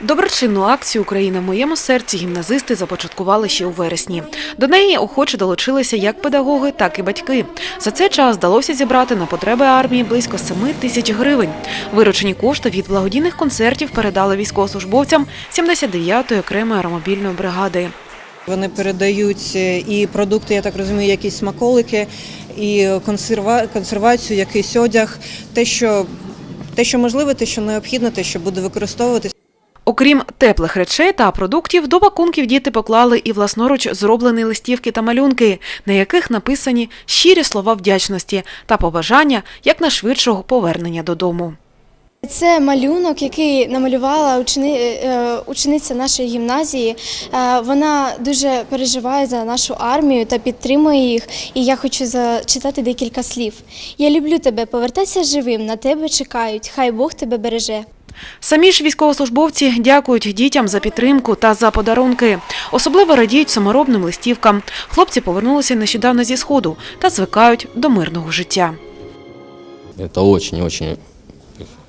Доброчинну акцію Україна в моєму серці гімназисти започаткували ще у вересні. До неї охоче долучилися як педагоги, так і батьки. За цей час вдалося зібрати на потреби армії близько 7 тисяч гривень. Виручені кошти від благодійних концертів передали військовослужбовцям 79-ї окремої аеромобільної бригади. Вони передають е, і продукти, я так розумію, якісь смаколики, і консерва... консервацію, якийсь одяг, те, що те, що можливе, те, що необхідно, те, що буде використовуватись. Окрім теплих речей та продуктів, до пакунків діти поклали і власноруч зроблені листівки та малюнки, на яких написані щирі слова вдячності та побажання якнайшвидшого повернення додому. Це малюнок, який намалювала е, учениця нашої гімназії. Е, Вона дуже переживає за нашу армію та підтримує їх. І я хочу зачитати декілька слів. Я люблю тебе, повертайся живим, на тебе чекають. Хай Бог тебе береже. Самі ж військовослужбовці дякують дітям за підтримку та за подарунки. Особливо радіють саморобним листівкам. Хлопці повернулися нещодавно зі сходу та звикають до мирного життя. Это очень-очень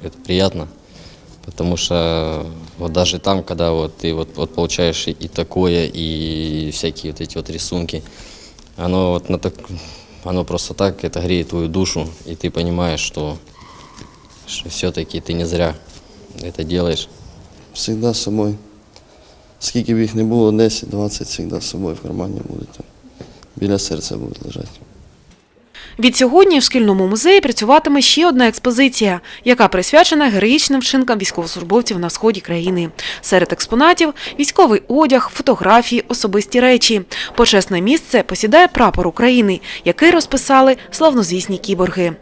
это приятно, потому что вот даже там, когда вот ты вот, вот получаешь и, и такое, и всякие вот эти вот рисунки, оно вот на так, оно просто так, это греет твою душу, и ты понимаешь, что, что все-таки ты не зря это делаешь. Всегда з собою. Скільки б їх не було, 10, 20, завжди з собою в кармані будуть. Біля серця будуть лежати. Від сьогодні в шкільному музеї працюватиме ще одна експозиція, яка присвячена героїчним вчинкам військовослужбовців на сході країни. Серед експонатів військовий одяг, фотографії, особисті речі. Почесне місце посідає прапор України, який розписали славнозвісні кіборги.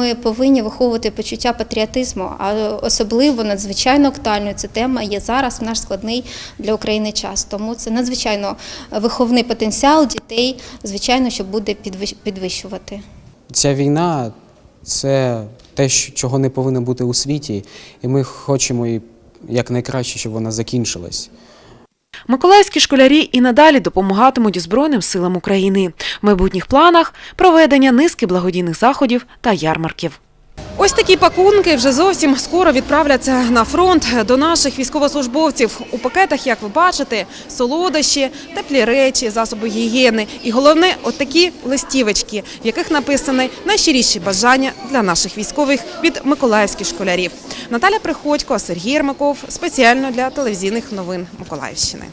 Ми повинні виховувати почуття патріотизму, а особливо надзвичайно актуальною ця тема є зараз в наш складний для України час. Тому це надзвичайно виховний потенціал дітей, звичайно, що буде підвищ- підвищувати. Ця війна це те, чого не повинно бути у світі, і ми хочемо і якнайкраще, щоб вона закінчилась. Миколаївські школярі і надалі допомагатимуть Збройним силам України. В майбутніх планах проведення низки благодійних заходів та ярмарків. Ось такі пакунки вже зовсім скоро відправляться на фронт до наших військовослужбовців. У пакетах, як ви бачите, солодощі, теплі речі, засоби гігієни і головне, от такі листівочки, в яких написані найщиріші бажання для наших військових від миколаївських школярів. Наталя Приходько, Сергій Ермаков спеціально для телевізійних новин Миколаївщини.